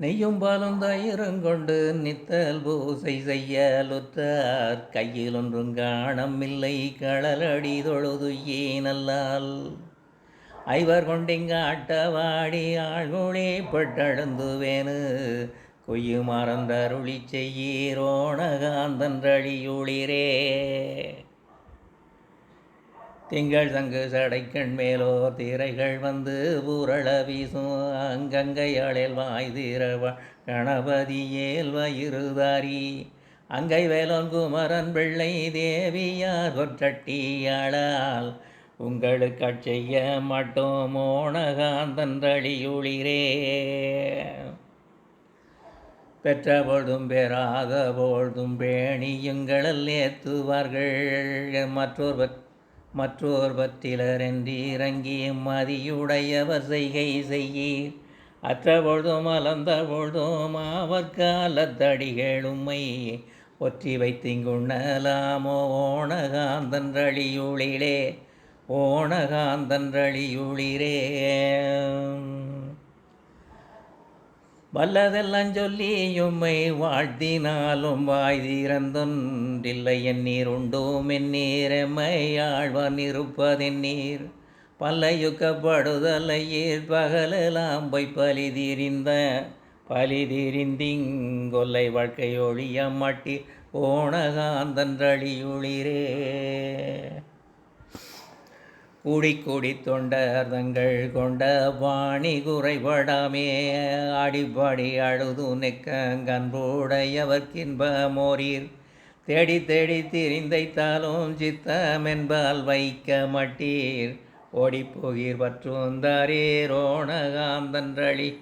நெய்யும் பாலும் தயிரும் கொண்டு நித்தல் பூசை செய்யலுற்றார் கையில் ஒன்றும் காணம் இல்லை களலடி தொழுது ஏனல்லால். ஐவர் கொண்டிங்காட்டவாடி ஆழ்மொழி பட்டழுந்துவேனு கொய்யுமாறந்தருளி செய்யீரோணகாந்தன்றழியுளிரே திங்கள் தங்கு சடைக்கண் மேலோர் திரைகள் வந்து பூரள வீசும். அங்கங்கையாளில் வாய் தீரவ கணபதியேல் வயிருதாரி அங்கை வேலோன் குமரன் பிள்ளை தேவியார் கொற்றட்டியாளால் உங்களுக்கு செய்ய மாட்டோம் ஓணகாந்தன்றழியுளிரே பெற்ற பொழுதும் பெறாத பொழுதும் பேணியுங்களல் ஏத்துவார்கள். மற்றொரு மற்றோர் பற்றிலர் என்றிறங்கி மதியுடையவர் செய்கை செய்யீர். அற்றபொழுதும் அலந்தபொழுதும் அலந்த பொழுதும் அவர்காலத்தடிகளும்மை ஒற்றி வைத்திங்குண்ணலாமோ ஓணகாந்தன்றழியுளிலே ஓணகாந்தன்றழியுளிரே வல்லதெல்லாம் சொல்லி உம்மை வாழ்த்தினாலும் வாய் தீரந்தொன்றில்லை எண்ணீர் உண்டோம் எண்ணீர் எம்மையாழ்வான் இருப்பதென்னீர் பல்லையுக்கப்படுதலையீர் பகலெல்லாம் போய் பலி தீரிந்த பலி தீரிந்திங்கொல்லை வாழ்க்கை ஒழிய மாட்டி ஓணகாந்தன்றழியுளிரே உடிக்குடி கூடி தொண்டர் தங்கள் கொண்ட வாணி குறைபடாமே. அடிபடி அழுது நெக்கங்கன்புடையவர்க்கின்ப மோரீர் தேடி தேடி திரிந்தைத்தாலும் சித்தமென்பால் வைக்க மாட்டீர். ஓடிப்போகீர் பற்றுந்தாரீர் ஓணகாந்தன்றளி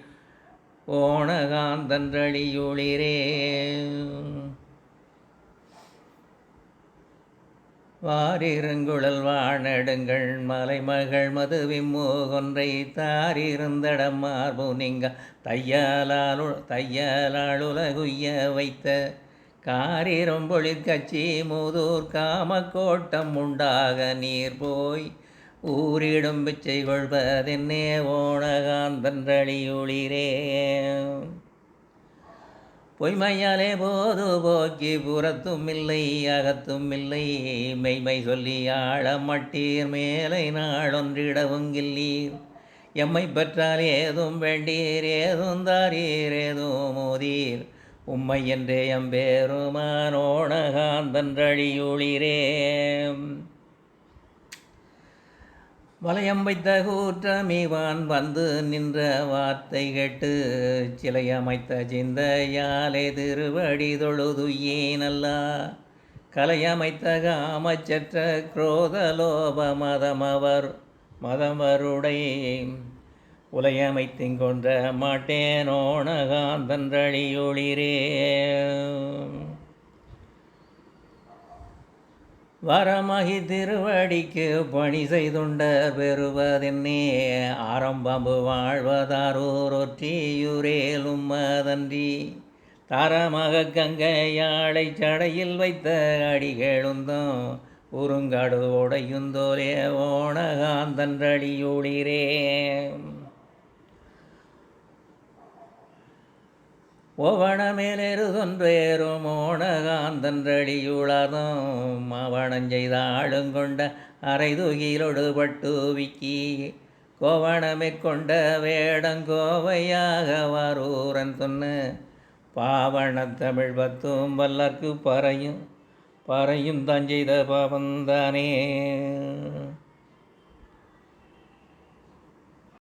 ஓணகாந்தன்றளியுளிரே. வாரிருங்குழல் வாணெடுங்கள் மலைமகள் மதுவிம்மூகொன்றை தாரிருந்தடம் மார்பு நீங்க தையலாளு தையலாளுலகுய்ய வைத்த காரிரும்பொழிற் கச்சி மூதூர் காமக்கோட்டம் உண்டாக நீர் போய் ஊரிடும் பிச்சை கொள்வதென்னே ஓணகாந்தன்றழியுளிரே பொய்மையாலே போது போக்கி புறத்தும் இல்லை அகத்தும் இல்லை மெய்மை சொல்லி ஆழ மட்டீர் மேலை நாளொன்றிடவும் கில்லீர் எம்மை பெற்றால் ஏதும் வேண்டீர் ஏதும் தாரீர் ஏதும் மோதீர் உம்மை என்றே எம்பேருமானோணகாந்தன்றழியுளிரே வளையம் வைத்த கூற்றமிவான் வந்து நின்ற வார்த்தை கேட்டு சிலையமைத்த சிந்தையாலே திருவடி தொழுது ஏனல்லா. கலையமைத்த காமச்சற்ற குரோதலோப மதமவர் மதமருடை உலையமைத்திங்கொன்ற மாட்டேனோணகாந்தன்றழியொளிரே வரமகி திருவடிக்கு பணி செய்துண்டர் பெறுவதென்னே ஆரம்பம்பு வாழ்வதாரூர் ஒற்றியூரேலும் மதன்றி தரமக கங்கையாளை சடையில் வைத்த அடிகளுந்தோம் உருங்காடு உடையுந்தோலே ஓணகாந்தன்றழியுளிரே ஓவணமேலெருதொன்றேரும் ஓணகாந்தன்றழியுளதும் மாவணம் செய்த ஆளுங்கொண்ட அரைதுகிலொடு பட்டு விக்கி. கோவணமே கொண்ட வேடங்கோவையாக வரூரன் சொன்ன பாவணத் தமிழ் பத்தும் வல்லர்க்கு பறையும் பறையும் தான் செய்த பாவந்தானே.